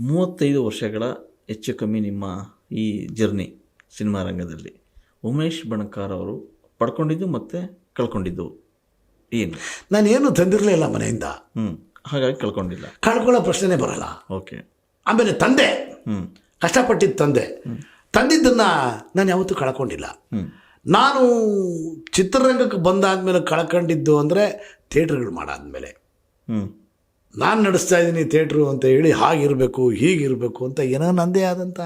ಮೂವತ್ತೈದು ವರ್ಷಗಳ ಹೆಚ್ಚು ಕಮ್ಮಿ ನಿಮ್ಮ ಈ ಜರ್ನಿ ಸಿನಿಮಾ ರಂಗದಲ್ಲಿ. ಉಮೇಶ್ ಬಣಕಾರ್ ಅವರು ಪಡ್ಕೊಂಡಿದ್ದು ಮತ್ತು ಕಳ್ಕೊಂಡಿದ್ದು. ಏನು? ನಾನೇನು ತಂದಿರಲಿಲ್ಲ ಮನೆಯಿಂದ. ಹ್ಞೂ ಹಾಗಾಗಿ ಕಳ್ಕೊಂಡಿಲ್ಲ. ಕಳ್ಕೊಳ್ಳೋ ಪ್ರಶ್ನೆನೇ ಬರಲ್ಲ. ಓಕೆ. ಆಮೇಲೆ ತಂದೆ ಹ್ಞೂ ಕಷ್ಟಪಟ್ಟಿದ್ದು ತಂದೆ ತಂದಿದ್ದನ್ನು ನಾನು ಯಾವತ್ತೂ ಕಳ್ಕೊಂಡಿಲ್ಲ. ನಾನು ಚಿತ್ರರಂಗಕ್ಕೆ ಬಂದಾದ ಮೇಲೆ ಕಳ್ಕೊಂಡಿದ್ದು ಅಂದರೆ ಥಿಯೇಟ್ರ್ಗಳು ಮಾಡಾದ್ಮೇಲೆ. ಹ್ಞೂ ನಾನು ನಡೆಸ್ತಾ ಇದ್ದೀನಿ ಥಿಯೇಟ್ರು ಅಂತ ಹೇಳಿ ಹಾಗಿರಬೇಕು ಹೀಗಿರಬೇಕು ಅಂತ ಏನೋ ನನ್ನದೇ ಆದಂಥ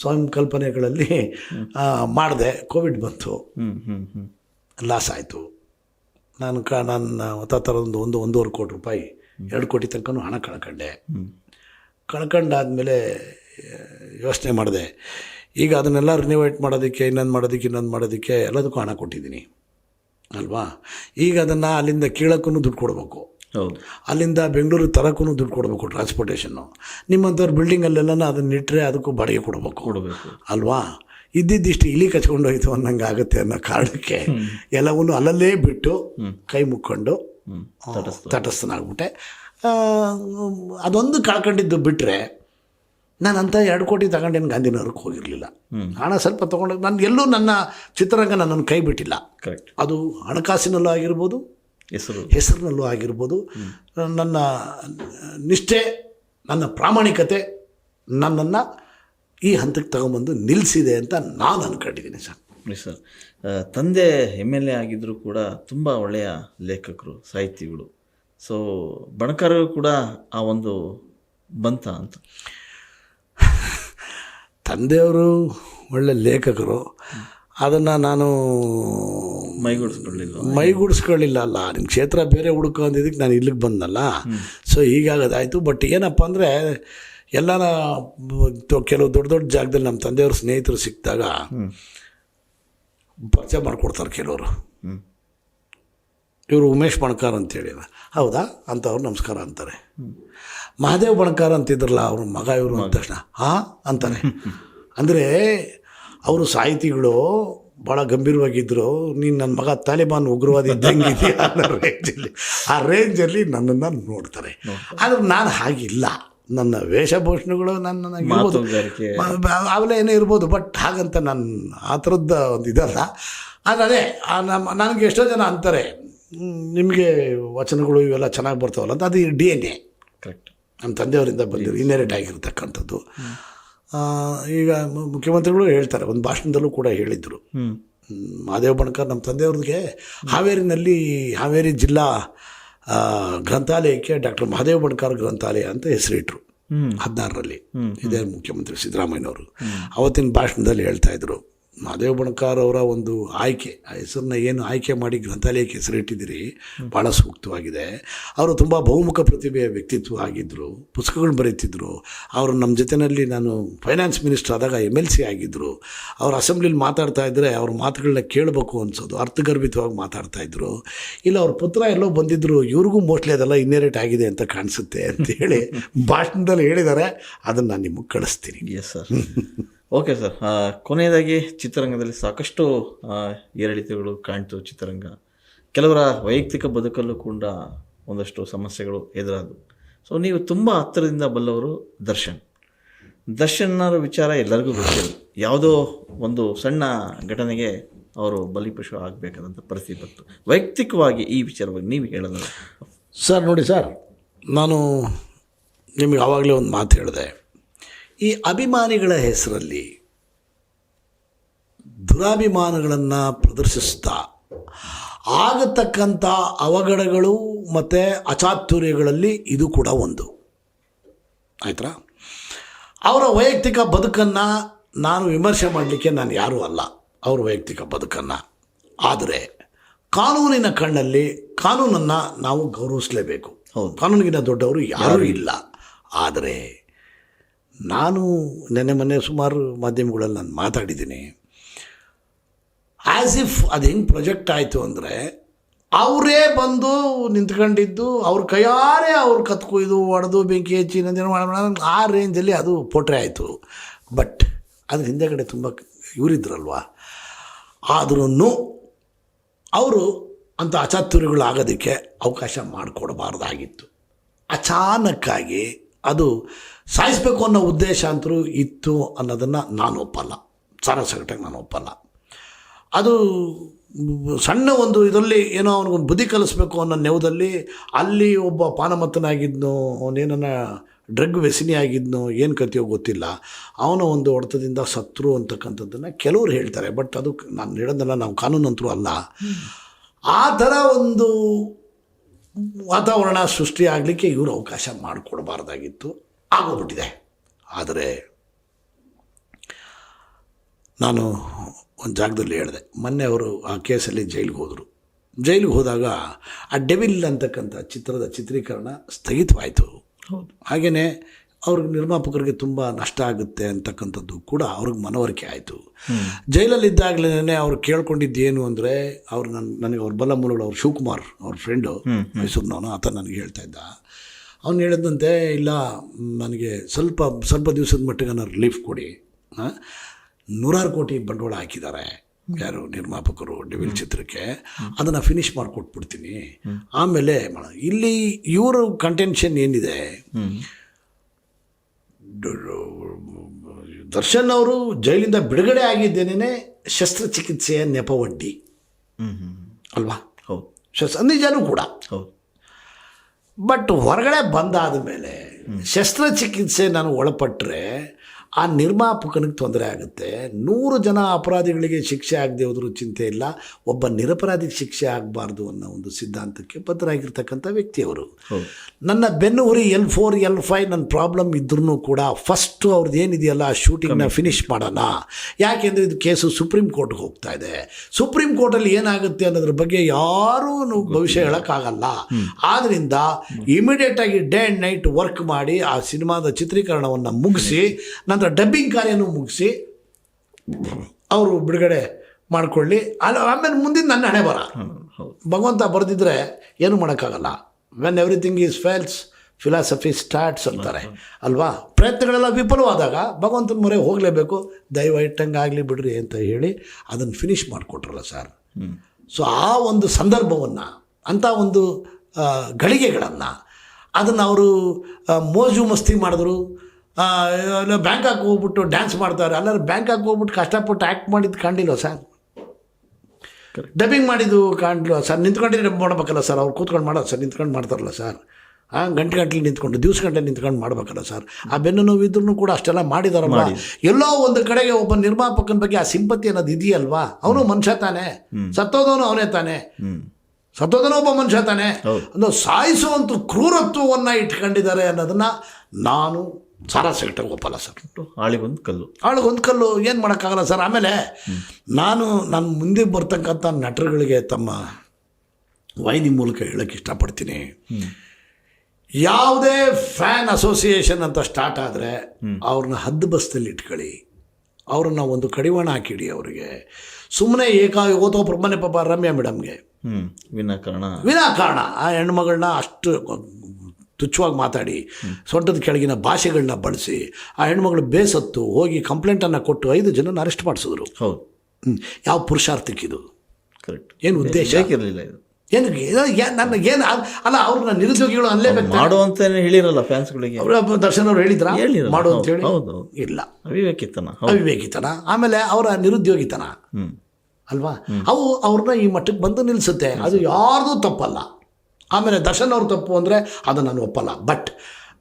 ಸ್ವಯಂ ಕಲ್ಪನೆಗಳಲ್ಲಿ ಮಾಡಿದೆ. ಕೋವಿಡ್ ಬಂತು. ಲಾಸ್ ಆಯಿತು. ನಾನು ಕ ನನ್ನ ಹೊತ್ತ ಒಂದು ಒಂದು ಒಂದೂವರೆ ಕೋಟಿ ರೂಪಾಯಿ ಎರಡು ಕೋಟಿ ತನಕನೂ ಹಣ ಕಳ್ಕೊಂಡೆ. ಕಳ್ಕೊಂಡಾದ್ಮೇಲೆ ಯೋಚನೆ ಮಾಡಿದೆ. ಈಗ ಅದನ್ನೆಲ್ಲ ರಿನಿವೇಟ್ ಮಾಡೋದಕ್ಕೆ ಇನ್ನೊಂದು ಮಾಡೋದಕ್ಕೆ ಇನ್ನೊಂದು ಮಾಡೋದಕ್ಕೆ ಎಲ್ಲದಕ್ಕೂ ಹಣ ಕೊಟ್ಟಿದ್ದೀನಿ. ಅಲ್ವಾ? ಈಗ ಅದನ್ನು ಅಲ್ಲಿಂದ ಕೀಳಕ್ಕೂ ದುಡ್ಡು ಕೊಡಬೇಕು. ಹೌದು. ಅಲ್ಲಿಂದ ಬೆಂಗಳೂರು ತರಕ್ಕೂ ದುಡ್ಡು ಕೊಡಬೇಕು ಟ್ರಾನ್ಸ್ಪೋರ್ಟೇಷನ್ನು ನಿಮ್ಮಂಥವ್ರು ಬಿಲ್ಡಿಂಗಲ್ಲೆಲ್ಲ ಅದನ್ನ ಇಟ್ಟರೆ ಅದಕ್ಕೂ ಬಾಡಿಗೆ ಕೊಡಬೇಕು. ಕೊಡಬೇಕು. ಅಲ್ವಾ? ಇದ್ದಿದ್ದಿಷ್ಟು ಇಲಿ ಕಚ್ಕೊಂಡು ಹೋಯ್ತು ಅನ್ನಂಗೆ ಆಗುತ್ತೆ ಅನ್ನೋ ಕಾರಣಕ್ಕೆ ಎಲ್ಲವನ್ನೂ ಅಲ್ಲಲ್ಲೇ ಬಿಟ್ಟು ಕೈ ಮುಕ್ಕೊಂಡು ತಟಸ್ಥನಾಗ್ಬಿಟ್ಟೆ. ಅದೊಂದು ಕಳ್ಕೊಂಡಿದ್ದು ಬಿಟ್ಟರೆ ನಾನು ಅಂತ ಎರಡು ಕೋಟಿ ತಗೊಂಡೇನು ಗಾಂಧಿನಗರಕ್ಕೆ ಹೋಗಿರಲಿಲ್ಲ. ಹಣ ಸ್ವಲ್ಪ ತೊಗೊಂಡು ನಾನು ಎಲ್ಲೂ ನನ್ನ ಚಿತ್ರರಂಗ ನನ್ನನ್ನು ಕೈ ಬಿಟ್ಟಿಲ್ಲ. ಕರೆಕ್ಟ್ ಅದು ಹಣಕಾಸಿನಲ್ಲೂ ಆಗಿರ್ಬೋದು ಹೆಸರು. ಹೆಸರಿನಲ್ಲೂ ಆಗಿರ್ಬೋದು. ನನ್ನ ನಿಷ್ಠೆ ನನ್ನ ಪ್ರಾಮಾಣಿಕತೆ ನನ್ನನ್ನು ಈ ಹಂತಕ್ಕೆ ತಗೊಂಬಂದು ನಿಲ್ಲಿಸಿದೆ ಅಂತ ನಾನು ಅಂದ್ಕೊಂಡಿದ್ದೀನಿ ಸರ್. ಸರ್ ತಂದೆ ಎಂ ಎಲ್ ಎ ಆಗಿದ್ದರೂ ಕೂಡ ತುಂಬ ಒಳ್ಳೆಯ ಲೇಖಕರು ಸಾಹಿತಿಗಳು. ಸೊ ಬಣಕಾರರು ಕೂಡ ಆ ಒಂದು ಬಂತ ಅಂತ. ತಂದೆಯವರು ಒಳ್ಳೆ ಲೇಖಕರು. ಅದನ್ನು ನಾನು ಮೈಗೂಡಿಸ್ಕೊಳ್ಳಿಲ್ಲ ಮೈಗೂಡಿಸ್ಕೊಳ್ಳಿಲ್ಲ ಅಲ್ಲ. ನಿಮ್ಮ ಕ್ಷೇತ್ರ ಬೇರೆ ಹುಡುಕೋ ಅಂದಿದ್ದಕ್ಕೆ ನಾನು ಇಲ್ಲಿಗೆ ಬಂದಲ್ಲ ಸೊ ಹೀಗಾಗೋದಾಯಿತು. ಬಟ್ ಏನಪ್ಪ ಅಂದರೆ ಎಲ್ಲರ ಕೆಲವು ದೊಡ್ಡ ದೊಡ್ಡ ಜಾಗದಲ್ಲಿ ನಮ್ಮ ತಂದೆಯವ್ರ ಸ್ನೇಹಿತರು ಸಿಕ್ಕಿದಾಗ ಪರಿಚಯ ಮಾಡಿಕೊಡ್ತಾರೆ ಕೆಲವರು. ಇವರು ಉಮೇಶ್ ಬಣಕಾರ್ ಅಂತೇಳಿ ಹೌದಾ? ಅಂತವ್ರು ನಮಸ್ಕಾರ ಅಂತಾರೆ. ಮಹಾದೇವ್ ಬಣಕಾರ್ ಅಂತಿದ್ರಲ್ಲ ಅವ್ರ ಮಗ ಇವರು ಅಂದ ತಕ್ಷಣ. ಹಾಂ ಅಂತಾರೆ. ಅಂದರೆ ಅವರು ಸಾಹಿತಿಗಳು ಭಾಳ ಗಂಭೀರವಾಗಿದ್ದರು ನೀನು ನನ್ನ ಮಗ ತಾಲಿಬಾನ್ ಉಗ್ರವಾದಿ ಇದ್ದಂಗೆ ಅನ್ನೋ ರೇಂಜಲ್ಲಿ ಆ ರೇಂಜಲ್ಲಿ ನನ್ನನ್ನು ನೋಡ್ತಾರೆ. ಆದರೆ ನಾನು ಹಾಗಿಲ್ಲ. ನನ್ನ ವೇಷಭೂಷಣಗಳು ನನ್ನ ಇರ್ಬೋದು. ಆಮೇಲೆ ಏನೇ ಇರ್ಬೋದು ಬಟ್ ಹಾಗಂತ ನಾನು ಆ ಥರದ್ದು ಒಂದು ಇದಲ್ಲ. ಆದರೆ ಅದೇ ನಮ್ಮ ನನಗೆ ಎಷ್ಟೋ ಜನ ಅಂತಾರೆ ನಿಮಗೆ ವಚನಗಳು ಇವೆಲ್ಲ ಚೆನ್ನಾಗಿ ಬರ್ತಾವಲ್ಲ ಅಂತ ಅದು ಡಿ ಎನ್ ಎ. ಕರೆಕ್ಟ್ ನಮ್ಮ ತಂದೆಯವರಿಂದ ಬಂದಿರೋ ಇನ್ಹೆರಿಟ್ ಆಗಿರ್ತಕ್ಕಂಥದ್ದು. ಈಗ ಮುಖ್ಯಮಂತ್ರಿಗಳು ಹೇಳ್ತಾರೆ ಒಂದು ಭಾಷಣದಲ್ಲೂ ಕೂಡ ಹೇಳಿದರು. ಮಾದೇವ್ ಮಹಾದೇವ ಬಣಕರ್ ನಮ್ಮ ತಂದೆಯವ್ರಿಗೆ ಹಾವೇರಿನಲ್ಲಿ ಹಾವೇರಿ ಜಿಲ್ಲಾ ಗ್ರಂಥಾಲಯಕ್ಕೆ ಡಾಕ್ಟರ್ ಮಹಾದೇವ ಬಣಕಾರ್ ಗ್ರಂಥಾಲಯ ಅಂತ ಹೆಸರಿಟ್ರು. ಹದಿನಾರರಲ್ಲಿ. ಇದೇ ಮುಖ್ಯಮಂತ್ರಿ ಸಿದ್ದರಾಮಯ್ಯನವರು. ಅವತ್ತಿನ ಭಾಷಣದಲ್ಲಿ ಹೇಳ್ತಾ ಇದ್ರು. ಮಹಾದೇವ ಬಣಕಾರ್ ಅವರ ಒಂದು ಆಯ್ಕೆ ಆ ಹೆಸರನ್ನ ಏನು ಆಯ್ಕೆ ಮಾಡಿ ಗ್ರಂಥಾಲಯಕ್ಕೆ ಹೆಸರಿಟ್ಟಿದ್ದೀರಿ ಭಾಳ ಸೂಕ್ತವಾಗಿದೆ. ಅವರು ತುಂಬ ಬಹುಮುಖ ಪ್ರತಿಭೆಯ ವ್ಯಕ್ತಿತ್ವ ಆಗಿದ್ದರು ಪುಸ್ತಕಗಳು ಬರೀತಿದ್ರು. ಅವರು ನಮ್ಮ ಜೊತೆಯಲ್ಲಿ ನಾನು ಫೈನಾನ್ಸ್ ಮಿನಿಸ್ಟರ್ ಆದಾಗ ಎಂ ಎಲ್ ಸಿ ಆಗಿದ್ದರು ಅವರು ಅಸೆಂಬ್ಲಿಲಿ ಮಾತಾಡ್ತಾ ಇದ್ದರೆ ಅವ್ರ ಮಾತುಗಳನ್ನ ಕೇಳಬೇಕು ಅನ್ಸೋದು ಅರ್ಥಗರ್ಭಿತವಾಗಿ ಮಾತಾಡ್ತಾ ಇದ್ದರು ಇಲ್ಲ ಅವ್ರ ಪುತ್ರ ಎಲ್ಲೋ ಬಂದಿದ್ದರು ಇವ್ರಿಗೂ ಮೋಸ್ಟ್ಲಿ ಅದೆಲ್ಲ ಇನ್ನೇರೇಟ್ ಆಗಿದೆ ಅಂತ ಕಾಣಿಸುತ್ತೆ ಅಂತ ಹೇಳಿ ಭಾಷಣದಲ್ಲಿ ಹೇಳಿದ್ದಾರೆ. ಅದನ್ನು ನಾನು ನಿಮಗೆ ಕಳಿಸ್ತೀನಿ. ಎಸ್ ಸರ್ ಓಕೆ ಸರ್ ಕೊನೆಯದಾಗಿ ಚಿತ್ರರಂಗದಲ್ಲಿ ಸಾಕಷ್ಟು ಏರಿಳಿತಗಳು ಕಾಣ್ತು ಚಿತ್ರರಂಗ. ಕೆಲವರ ವೈಯಕ್ತಿಕ ಬದುಕಲ್ಲೂ ಕೂಡ ಒಂದಷ್ಟು ಸಮಸ್ಯೆಗಳು ಎದುರಾದವು. ಸೊ ನೀವು ತುಂಬ ಹತ್ತಿರದಿಂದ ಬಲ್ಲವರು ದರ್ಶನ್. ದರ್ಶನ್ನರ ವಿಚಾರ ಎಲ್ಲರಿಗೂ ಗೊತ್ತಿಲ್ಲ. ಯಾವುದೋ ಒಂದು ಸಣ್ಣ ಘಟನೆಗೆ ಅವರು ಬಲಿಪಶು ಆಗಬೇಕಾದಂಥ ಪರಿಸ್ಥಿತಿ ಬಂತು. ವೈಯಕ್ತಿಕವಾಗಿ ಈ ವಿಚಾರವಾಗಿ ನೀವು ಹೇಳೋದು ಸರ್ ನೋಡಿ ಸರ್ ನಾನು ನಿಮಗೆ ಆವಾಗಲೇ ಒಂದು ಮಾತು ಹೇಳಿದೆ. ಈ ಅಭಿಮಾನಿಗಳ ಹೆಸರಲ್ಲಿ ದುರಾಭಿಮಾನಗಳನ್ನು ಪ್ರದರ್ಶಿಸ್ತಾ ಆಗತಕ್ಕಂಥ ಅವಘಡಗಳು ಮತ್ತು ಅಚಾತುರ್ಯಗಳಲ್ಲಿ ಇದು ಕೂಡ ಒಂದು. ಆಯ್ತಾ ಅವರ ವೈಯಕ್ತಿಕ ಬದುಕನ್ನು ನಾನು ವಿಮರ್ಶೆ ಮಾಡಲಿಕ್ಕೆ ನಾನು ಯಾರೂ ಅಲ್ಲ. ಅವ್ರ ವೈಯಕ್ತಿಕ ಬದುಕನ್ನು. ಆದರೆ ಕಾನೂನಿನ ಕಣ್ಣಲ್ಲಿ ಕಾನೂನನ್ನು ನಾವು ಗೌರವಿಸಲೇಬೇಕು. ಹೌದು. ಕಾನೂನಿಗಿಂತ ದೊಡ್ಡವರು ಯಾರೂ ಇಲ್ಲ. ಆದರೆ ನಾನು ನೆನೆ ಮೊನ್ನೆ ಸುಮಾರು ಮಾಧ್ಯಮಗಳಲ್ಲಿ ನಾನು ಮಾತಾಡಿದ್ದೀನಿ. ಆ್ಯಸ್ ಇಫ್ ಅದು ಹೆಂಗೆ ಪ್ರೊಜೆಕ್ಟ್ ಆಯಿತು ಅಂದರೆ, ಅವರೇ ಬಂದು ನಿಂತ್ಕೊಂಡಿದ್ದು, ಅವ್ರ ಕೈಯಾರೆ ಅವ್ರು ಕತ್ಕೊಯ್ದು, ಒಡೆದು, ಬೆಂಕಿ ಹಚ್ಚಿ, ನಂದೇನು ಮಾಡೋಣ ಆ ರೇಂಜಲ್ಲಿ ಅದು ಪೋಟ್ರೆ ಆಯಿತು. ಬಟ್ ಅದ್ರ ಹಿಂದೆಗಡೆ ತುಂಬ ಇವರಿದ್ರಲ್ವ? ಆದ್ರೂ ಅವರು ಅಂಥ ಅಚಾತುರಿಗಳು ಆಗೋದಕ್ಕೆ ಅವಕಾಶ ಮಾಡಿಕೊಡಬಾರ್ದಾಗಿತ್ತು. ಅಚಾನಕ್ಕಾಗಿ ಅದು ಸಾಯಿಸಬೇಕು ಅನ್ನೋ ಉದ್ದೇಶ ಅಂತರೂ ಇತ್ತು ಅನ್ನೋದನ್ನು ನಾನು ಒಪ್ಪಲ್ಲ. ಸಾರ ಸಗಟಾಗಿ ನಾನು ಒಪ್ಪಲ್ಲ. ಅದು ಸಣ್ಣ ಒಂದು ಇದರಲ್ಲಿ ಏನೋ ಅವನಿಗೊಂದು ಬುದ್ಧಿ ಕಲಿಸ್ಬೇಕು ಅನ್ನೋ ನೆವದಲ್ಲಿ ಅಲ್ಲಿ ಒಬ್ಬ ಪಾನಮತ್ತನಾಗಿದ್ನು ಅವನೇನ ಡ್ರಗ್ ವ್ಯಸನಿ ಆಗಿದ್ನೋ, ಏನು ಕಥೆಯೋ ಗೊತ್ತಿಲ್ಲ. ಅವನ ಒಂದು ಹೊಡೆತದಿಂದ ಸತ್ರು ಅಂತಕ್ಕಂಥದ್ದನ್ನು ಕೆಲವರು ಹೇಳ್ತಾರೆ. ಬಟ್ ಅದು ನಾನು ಹೇಳೋದಲ್ಲ ನಾವು ಕಾನೂನಂತರೂ ಅಲ್ಲ. ಆ ಥರ ಒಂದು ವಾತಾವರಣ ಸೃಷ್ಟಿ ಆಗಲಿಕ್ಕೆ ಇವರು ಅವಕಾಶ ಮಾಡಿಕೊಡಬಾರ್ದಾಗಿತ್ತು. ಆಗೋಗ್ಬಿಟ್ಟಿದೆ. ಆದರೆ ನಾನು ಒಂದು ಜಾಗದಲ್ಲಿ ಹೇಳಿದೆ. ಮೊನ್ನೆ ಅವರು ಆ ಕೇಸಲ್ಲಿ ಜೈಲಿಗೆ ಹೋದರು. ಜೈಲಿಗೆ ಹೋದಾಗ ಆ ಡೆವಿಲ್ ಅಂತಕ್ಕಂಥ ಚಿತ್ರದ ಚಿತ್ರೀಕರಣ ಸ್ಥಗಿತವಾಯಿತು. ಹೌದು. ಹಾಗೆಯೇ ಅವ್ರಿಗೆ ನಿರ್ಮಾಪಕರಿಗೆ ತುಂಬ ನಷ್ಟ ಆಗುತ್ತೆ ಅಂತಕ್ಕಂಥದ್ದು ಕೂಡ ಅವ್ರಿಗೆ ಮನವರಿಕೆ ಆಯಿತು. ಜೈಲಲ್ಲಿದ್ದಾಗಲೇ ಅವ್ರು ಕೇಳ್ಕೊಂಡಿದ್ದು ಏನು ಅಂದರೆ ಅವ್ರು ನನ್ನ ನನಗೆ ಅವ್ರ ಬಲ ಮೂಲಗಳು ಅವ್ರ ಶಿವಕುಮಾರ್ ಅವ್ರ ಫ್ರೆಂಡು ಮೈಸೂರಿನವನು ಆತ ನನಗೆ ಹೇಳ್ತಾ ಇದ್ದ. ಅವ್ನು ಹೇಳಿದಂತೆ ಇಲ್ಲ ನನಗೆ ಸ್ವಲ್ಪ ಸ್ವಲ್ಪ ದಿವಸದ ಮಟ್ಟಿಗೆ ನಾನು ರಿಲೀಫ್ ಕೊಡಿ. ನೂರಾರು ಕೋಟಿ ಬಂಡವಾಳ ಹಾಕಿದ್ದಾರೆ ಯಾರು ನಿರ್ಮಾಪಕರು ಡೆವಿಲ್ ಚಿತ್ರಕ್ಕೆ. ಅದನ್ನು ಫಿನಿಷ್ ಮಾಡಿಕೊಟ್ಬಿಡ್ತೀನಿ. ಆಮೇಲೆ ಇಲ್ಲಿ ಇವರು ಕಂಟೆನ್ಷನ್ ಏನಿದೆ? ದರ್ಶನ್ ಅವರು ಜೈಲಿಂದ ಬಿಡುಗಡೆ ಆಗಿದ್ದೇನೆ ಶಸ್ತ್ರಚಿಕಿತ್ಸೆಯ ನೆಪವಡ್ಡಿ. ಹ್ಞೂ ಹ್ಞೂ ಅಲ್ವಾ? ಹೌದು. ಶಸ್ತ್ರ ನಿಜನೂ ಕೂಡ. ಹೌದು. ಬಟ್ ಹೊರಗಡೆ ಬಂದಾದ ಮೇಲೆ ಶಸ್ತ್ರಚಿಕಿತ್ಸೆ ನಾನು ಒಳಪಟ್ಟರೆ ಆ ನಿರ್ಮಾಪಕನಿಗೆ ತೊಂದರೆ ಆಗುತ್ತೆ. ನೂರು ಜನ ಅಪರಾಧಿಗಳಿಗೆ ಶಿಕ್ಷೆ ಆಗದೆ ಹೋದ್ರು ಚಿಂತೆ ಇಲ್ಲ. ಒಬ್ಬ ನಿರಪರಾಧಿಗೆ ಶಿಕ್ಷೆ ಆಗಬಾರ್ದು ಅನ್ನೋ ಒಂದು ಸಿದ್ಧಾಂತಕ್ಕೆ ಬದ್ಧರಾಗಿರ್ತಕ್ಕಂಥ ವ್ಯಕ್ತಿಯವರು. ನನ್ನ ಬೆನ್ನು ಹುರಿ ಎಲ್ ಫೋರ್ ಎಲ್ ಫೈವ್ ನನ್ನ ಪ್ರಾಬ್ಲಮ್ ಇದ್ರೂ ಕೂಡ ಫಸ್ಟು ಅವ್ರದ್ದು ಏನಿದೆಯಲ್ಲ ಆ ಶೂಟಿಂಗ್ನ ಫಿನಿಷ್ ಮಾಡೋಣ. ಯಾಕೆಂದರೆ ಇದು ಕೇಸು ಸುಪ್ರೀಂ ಕೋರ್ಟ್ಗೆ ಹೋಗ್ತಾ ಇದೆ. ಸುಪ್ರೀಂ ಕೋರ್ಟಲ್ಲಿ ಏನಾಗುತ್ತೆ ಅನ್ನೋದ್ರ ಬಗ್ಗೆ ಯಾರೂ ಭವಿಷ್ಯ ಹೇಳೋಕ್ಕಾಗಲ್ಲ. ಆದ್ದರಿಂದ ಇಮಿಡಿಯೇಟಾಗಿ ಡೇ ಆ್ಯಂಡ್ ನೈಟ್ ವರ್ಕ್ ಮಾಡಿ ಆ ಸಿನಿಮಾದ ಚಿತ್ರೀಕರಣವನ್ನು ಮುಗಿಸಿ ನಂತರ ಡಬ್ಬಿಂಗ್ ಕಾರ್ಯನೂ ಮುಗಿಸಿ ಅವರು ಬಿಡುಗಡೆ ಮಾಡಿಕೊಳ್ಳಿ. ಅಲ್ಲ ಆಮೇಲೆ ಮುಂದಿನ ನನ್ನ ಹಣೆ ಬರ. ಭಗವಂತ ಬರೆದಿದ್ದರೆ ಏನು ಮಾಡೋಕ್ಕಾಗಲ್ಲ. When everything is fails philosophy starts ಅಂತಾರೆ. ಅಲ್ವಾ? ಪ್ರಯತ್ನಗಳೆಲ್ಲ ವಿಫಲವಾದಾಗ ಭಗವಂತನ ಮೊರೆ ಹೋಗಲೇಬೇಕು. ದಯವಿಟ್ಟಂಗೆ ಆಗಲಿ ಬಿಡ್ರಿ ಅಂತ ಹೇಳಿ ಅದನ್ನು ಫಿನಿಷ್ ಮಾಡಿಕೊಟ್ರಲ್ಲ ಸರ್ ಸೊ ಆ ಒಂದು ಸಂದರ್ಭವನ್ನು ಅಂಥ ಒಂದು ಗಳಿಗೆಗಳನ್ನು ಅದನ್ನು ಅವರು ಮೋಜು ಮಸ್ತಿ ಮಾಡಿದ್ರು. ಬ್ಯಾಂಕಾಕ್ ಹೋಗ್ಬಿಟ್ಟು ಡ್ಯಾನ್ಸ್ ಮಾಡ್ತಾರೆ. ಅಲ್ಲಾರು ಬ್ಯಾಂಕಾಕ್ ಹೋಗ್ಬಿಟ್ಟು ಕಷ್ಟಪಟ್ಟು ಆ್ಯಕ್ಟ್ ಮಾಡಿದ್ದು ಕಂಡಿಲ್ಲ ಸರ್ ಡಬ್ಬಿಂಗ್ ಮಾಡಿದ್ದು ಕಾಣಲ್ವ ಸರ್ ನಿಂತ್ಕೊಂಡಿದ್ರೆ ಮಾಡಬೇಕಲ್ಲ ಸರ್ ಅವ್ರು ಕೂತ್ಕೊಂಡು ಮಾಡೋದು ಸರ್ ನಿಂತ್ಕೊಂಡು ಮಾಡ್ತಾರಲ್ಲ ಸರ್ ಹಾಂ ಗಂಟೆ ಗಂಟೆ ನಿಂತ್ಕೊಂಡು ದಿವ್ಸ ಗಂಟೆ ನಿಂತ್ಕೊಂಡು ಮಾಡ್ಬೇಕಲ್ಲ ಸರ್ ಆ ಬೆನ್ನು ನೋವು ಇದ್ರೂ ಕೂಡ ಅಷ್ಟೆಲ್ಲ ಮಾಡಿದಾರ. ಎಲ್ಲೋ ಒಂದು ಕಡೆಗೆ ಒಬ್ಬ ನಿರ್ಮಾಪಕನ ಬಗ್ಗೆ ಆ ಸಿಂಪತಿ ಅನ್ನೋದು ಇದೆಯಲ್ವಾ? ಅವನು ಮನುಷ್ಯ ತಾನೇ. ಸತ್ತೋದವನು ಅವನೇ ತಾನೆ. ಸತ್ತೋದನ ಒಬ್ಬ ಮನುಷ್ಯ ತಾನೆ. ಒಂದು ಸಾಯಿಸುವಂಥ ಕ್ರೂರತ್ವವನ್ನು ಇಟ್ಕೊಂಡಿದ್ದಾರೆ ಅನ್ನೋದನ್ನ ನಾನು ಸಾರಾ ಸೆಕ್ಟರ್ ಒಪ್ಪಲ್ಲ ಸರ್. ಆಳಿಗೊಂದು ಕಲ್ಲು. ಆಳಿಗೊಂದು ಕಲ್ಲು ಏನು ಮಾಡೋಕ್ಕಾಗಲ್ಲ ಸರ್. ಆಮೇಲೆ ನಾನು ನನ್ನ ಮುಂದೆ ಬರ್ತಕ್ಕಂಥ ನಟರುಗಳಿಗೆ ತಮ್ಮ ವಾಹಿನಿ ಮೂಲಕ ಹೇಳೋಕ್ಕೆ ಇಷ್ಟಪಡ್ತೀನಿ. ಯಾವುದೇ ಫ್ಯಾನ್ ಅಸೋಸಿಯೇಷನ್ ಅಂತ ಸ್ಟಾರ್ಟ್ ಆದರೆ ಅವ್ರನ್ನ ಹದ್ದು ಬಸ್ದಲ್ಲಿ ಇಟ್ಕೊಳ್ಳಿ. ಅವ್ರನ್ನ ಒಂದು ಕಡಿವಾಣ ಹಾಕಿಡಿ ಅವರಿಗೆ. ಸುಮ್ಮನೆ ಏಕಾ ಓದೋ ಪ್ರಮಾಣ ಪಾಪ ರಮ್ಯಾ ಮೇಡಮ್ಗೆ. ಹ್ಞೂ ವಿನಾಕಾರಣ. ವಿನಾಕಾರಣ. ಆ ಹೆಣ್ಮಗಳನ್ನ ಅಷ್ಟು ತುಚ್ಛವಾಗಿ ಮಾತಾಡಿ ಸೊಂಟದ ಕೆಳಗಿನ ಭಾಷೆಗಳನ್ನ ಬಳಸಿ ಆ ಹೆಣ್ಮಗಳು ಬೇಸತ್ತು ಹೋಗಿ ಕಂಪ್ಲೇಂಟನ್ನು ಕೊಟ್ಟು ಐದು ಜನನ ಅರೆಸ್ಟ್ ಮಾಡಿಸಿದ್ರು. ಹೌದು. ಯಾವ ಪುರುಷಾರ್ಥಕ್ಕಿದು ಕರೆಕ್ಟ್ ಏನು ಉದ್ದೇಶ? ಬೇಕಿರಲಿಲ್ಲ ಇದು. ಏನು ನನ್ನ ಏನು ಅಲ್ಲ ಅವ್ರನ್ನ ನಿರುದ್ಯೋಗಿಗಳು ಅಲ್ಲೇ ಮಾಡು ಅಂತಾನೆ ಹೇಳಿರಲ್ಲ ಫ್ಯಾನ್ಸ್ಗಳಿಗೆ ಅವ್ರ ದರ್ಶನ್ ಅವ್ರು ಹೇಳಿದ್ರ. ಮಾಡು ಅಂತ ಹೇಳಿ? ಹೌದು. ಇಲ್ಲ. ಅವಿವೇಕಿತನ. ಅವಿವೇಕಿತನ. ಆಮೇಲೆ ಅವರ ನಿರುದ್ಯೋಗಿತನ. ಅಲ್ವಾ? ಅವು ಅವ್ರನ್ನ ಈ ಮಟ್ಟಕ್ಕೆ ಬಂದು ನಿಲ್ಲಿಸುತ್ತೆ ಅದು ಯಾರ್ದು ತಪ್ಪಲ್ಲ. ಆಮೇಲೆ ದರ್ಶನ್ ಅವ್ರ ತಪ್ಪು ಅಂದರೆ ಅದು ನಾನು ಒಪ್ಪಲ್ಲ. ಬಟ್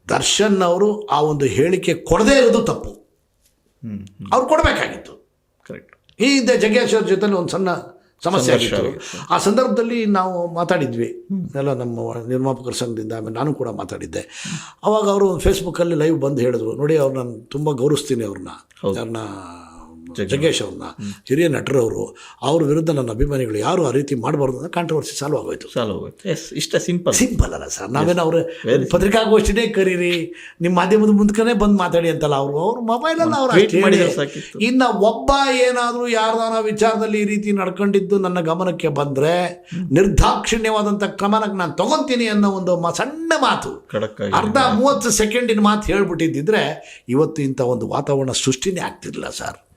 ದರ್ಶನ್ ಅವರು ಆ ಒಂದು ಹೇಳಿಕೆ ಕೊಡದೇ ಇರೋದು ತಪ್ಪು. ಅವ್ರು ಕೊಡಬೇಕಾಗಿತ್ತು. ಕರೆಕ್ಟ್ ಈ ಹಿಂದೆ ಜಗ್ಗೇಶ್ ಅವ್ರ ಜೊತೆ ಒಂದು ಸಣ್ಣ ಸಮಸ್ಯೆ ಆಗಿತ್ತು. ಆ ಸಂದರ್ಭದಲ್ಲಿ ನಾವು ಮಾತಾಡಿದ್ವಿ. ಎಲ್ಲ ನಮ್ಮ ನಿರ್ಮಾಪಕರ ಸಂಘದಿಂದ ಆಮೇಲೆ ನಾನು ಕೂಡ ಮಾತಾಡಿದ್ದೆ. ಅವಾಗ ಅವರು ಫೇಸ್ಬುಕ್ಕಲ್ಲಿ ಲೈವ್ ಬಂದು ಹೇಳಿದ್ರು ನೋಡಿ ಅವ್ರು ನಾನು ತುಂಬ ಗೌರವಿಸ್ತೀನಿ ಅವ್ರನ್ನ ಅವ್ರನ್ನ ಜಗ್ಗೇಶ್ ಅವ್ರನ್ನ ಹಿರಿಯ ನಟರವರು ಅವ್ರ ವಿರುದ್ಧ ನನ್ನ ಅಭಿಮಾನಿಗಳು ಯಾರು ಆ ರೀತಿ ಮಾಡಬಾರ್ದು ಅಂತ ಕಾಂಟ್ರವರ್ಸಿ ಸಾಲ್ವ್ ಆಗೋಯ್ತು. ಸಾಲು ಆಗೋಯ್ತು. ಎಸ್ ಇಷ್ಟ ಸಿಂಪಲ್ ಸಿಂಪಲ್ ಅಲ್ಲ ಸರ್ ನಾವೇನು ಅವ್ರ ಪತ್ರಿಕಾಗೋಷ್ಠಿನೇ ಕರೀರಿ ನಿಮ್ಮ ಮಾಧ್ಯಮದ ಮುಂದಕ್ಕೆ ಬಂದು ಮಾತಾಡಿ ಅಂತಲ್ಲ ಅವರು. ಅವ್ರ ಮೊಬೈಲಲ್ಲಿ ಅವ್ರು. ಇನ್ನು ಒಬ್ಬ ಏನಾದರೂ ಯಾರ್ದಾನ ವಿಚಾರದಲ್ಲಿ ಈ ರೀತಿ ನಡ್ಕೊಂಡಿದ್ದು ನನ್ನ ಗಮನಕ್ಕೆ ಬಂದರೆ ನಿರ್ದಾಕ್ಷಿಣ್ಯವಾದಂಥ ಕ್ರಮನಕ್ಕೆ ನಾನು ತಗೊಂತೀನಿ ಅನ್ನೋ ಒಂದು ಸಣ್ಣ ಮಾತು. ಅರ್ಧ ಮೂವತ್ತು ಸೆಕೆಂಡಿನ ಮಾತು ಹೇಳ್ಬಿಟ್ಟಿದ್ದಿದ್ರೆ ಇವತ್ತು ಇಂಥ ಒಂದು ವಾತಾವರಣ ಸೃಷ್ಟಿನೇ ಆಗ್ತಿರಲಿಲ್ಲ ಸರ್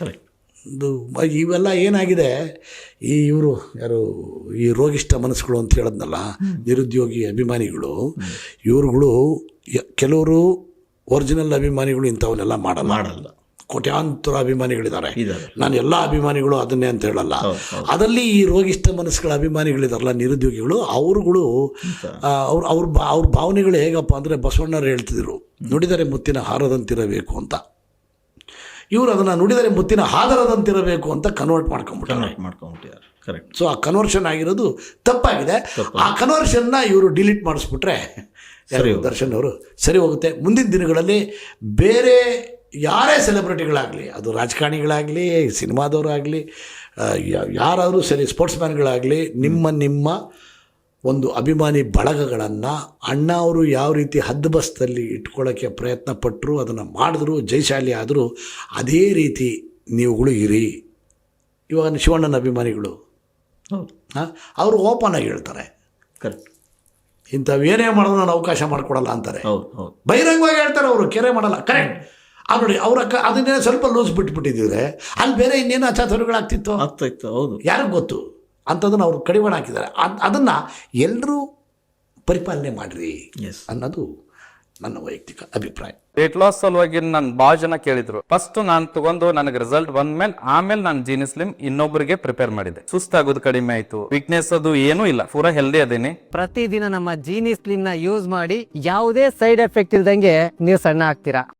ಕರೆಕ್ಟ್ ಒಂದು ಇವೆಲ್ಲ ಏನಾಗಿದೆ ಈ ಇವರು ಯಾರು ಈ ರೋಗಿಷ್ಠ ಮನಸ್ಸುಗಳು ಅಂತ ಹೇಳದ್ನಲ್ಲ ನಿರುದ್ಯೋಗಿ ಅಭಿಮಾನಿಗಳು ಇವ್ರುಗಳು ಕೆಲವರು ಒರಿಜಿನಲ್ ಅಭಿಮಾನಿಗಳು ಇಂಥವನ್ನೆಲ್ಲ ಮಾಡಲ್ಲ. ಮಾಡಲ್ಲ. ಕೋಟ್ಯಾಂತರ ಅಭಿಮಾನಿಗಳಿದ್ದಾರೆ. ನಾನು ಎಲ್ಲ ಅಭಿಮಾನಿಗಳು ಅದನ್ನೇ ಅಂತ ಹೇಳಲ್ಲ. ಅದರಲ್ಲಿ ಈ ರೋಗಿಷ್ಠ ಮನಸ್ಸುಗಳ ಅಭಿಮಾನಿಗಳಿದಾರಲ್ಲ ನಿರುದ್ಯೋಗಿಗಳು ಅವರುಗಳು ಅವ್ರ ಅವ್ರ ಬಾ ಅವ್ರ ಭಾವನೆಗಳು ಹೇಗಪ್ಪ ಅಂದರೆ ಬಸವಣ್ಣರು ಹೇಳ್ತಿದ್ರು ನುಡಿದರೆ ಮುತ್ತಿನ ಹಾರದಂತಿರಬೇಕು ಅಂತ. ಇವರು ಅದನ್ನು ನುಡಿದರೆ ಮುತ್ತಿನ ಆಧಾರದಂತಿರಬೇಕು ಅಂತ ಕನ್ವರ್ಟ್ ಮಾಡ್ಕೊಂಡ್ಬಿಟ್ಟಾರೆ ಮಾಡ್ಕೊಂಡ್ಬಿಟ್ಟಿದ್ದಾರೆ ಕರೆಕ್ಟ್ ಸೊ ಆ ಕನ್ವರ್ಷನ್ ಆಗಿರೋದು ತಪ್ಪಾಗಿದೆ. ಆ ಕನ್ವರ್ಷನ್ನ ಇವರು ಡಿಲೀಟ್ ಮಾಡಿಸ್ಬಿಟ್ರೆ ಸರಿ ದರ್ಶನ್ ಅವರು ಸರಿ ಹೋಗುತ್ತೆ. ಮುಂದಿನ ದಿನಗಳಲ್ಲಿ ಬೇರೆ ಯಾರೇ ಸೆಲೆಬ್ರಿಟಿಗಳಾಗಲಿ ಅದು ರಾಜಕಾರಣಿಗಳಾಗಲಿ ಸಿನಿಮಾದವರಾಗಲಿ ಯಾರಾದರೂ ಸರಿ ಸ್ಪೋರ್ಟ್ಸ್ ಮ್ಯಾನ್ಗಳಾಗಲಿ ನಿಮ್ಮ ನಿಮ್ಮ ಒಂದು ಅಭಿಮಾನಿ ಬಳಗಗಳನ್ನು ಅಣ್ಣ ಅವರು ಯಾವ ರೀತಿ ಹದ್ದುಬಸ್ತಲ್ಲಿ ಇಟ್ಕೊಳ್ಳೋಕ್ಕೆ ಪ್ರಯತ್ನ ಪಟ್ಟರು ಅದನ್ನು ಮಾಡಿದ್ರು ಜಯಶಾಲಿ ಆದರೂ ಅದೇ ರೀತಿ ನೀವುಗಳು ಇರಿ. ಇವಾಗ ಶಿವಣ್ಣನ ಅಭಿಮಾನಿಗಳು. ಹೌದು. ಹಾಂ ಅವರು ಓಪನ್ ಆಗಿ ಹೇಳ್ತಾರೆ. ಕರೆಕ್ಟ್ ಇಂಥವೇನೇ ಮಾಡೋದು ನಾನು ಅವಕಾಶ ಮಾಡಿಕೊಡಲ್ಲ ಅಂತಾರೆ. ಬಹಿರಂಗವಾಗಿ ಹೇಳ್ತಾರೆ ಅವರು ಕೆರೆ ಮಾಡಲ್ಲ. ಕರೆಕ್ಟ್ ಆ ನೋಡಿ ಅವರ ಕ ಅದನ್ನೇ ಸ್ವಲ್ಪ ಲೂಸ್ ಬಿಟ್ಬಿಟ್ಟಿದ್ರೆ ಅಲ್ಲಿ ಬೇರೆ ಇನ್ನೇನು ಅಚಾತುರ್ಯಗಳಾಗ್ತಿತ್ತು ಆಗ್ತಾ ಇತ್ತು ಹೌದು. ಯಾರಿಗೂ ಗೊತ್ತು? ಅಂಥದ್ದನ್ನು ಅವರು ಕಡಿವಾಣ ಹಾಕಿದ್ದಾರೆ. ಅದ್- ಅದನ್ನು ಎಲ್ಲರೂ ಪರಿಪಾಲನೆ ಮಾಡಿರಿ ಎಸ್ ಅನ್ನೋದು ನನ್ನ ವೈಯಕ್ತಿಕ ಅಭಿಪ್ರಾಯ. ವೇಟ್ ಲಾಸ್ ಸಲುವಾಗಿ ನನ್ನ ಭಾಳ ಜನ ಕೇಳಿದ್ರು. ಫಸ್ಟ್ ನಾನು ತಗೊಂಡು ನನಗೆ ರಿಸಲ್ಟ್ ಬಂದ್ಮೇಲೆ ಆಮೇಲೆ ನಾನು ಜೀನಿ ಸ್ಲಿಮ್ ಇನ್ನೊಬ್ಬರಿಗೆ ಪ್ರಿಪೇರ್ ಮಾಡಿದೆ. ಸುಸ್ತಾಗೋದು ಕಡಿಮೆ ಆಯ್ತು. ವೀಕ್ನೆಸ್ ಅದು ಏನೂ ಇಲ್ಲ. ಪೂರ ಹೆಲ್ದಿ ಅದೇನೆ. ಪ್ರತಿದಿನ ನಮ್ಮ ಜೀನಿ ಸ್ಲಿಮ್ನ ಯೂಸ್ ಮಾಡಿ ಯಾವುದೇ ಸೈಡ್ ಎಫೆಕ್ಟ್ ಇಲ್ದಂಗೆ ನೀವು ಸಣ್ಣ ಆಗ್ತೀರಾ?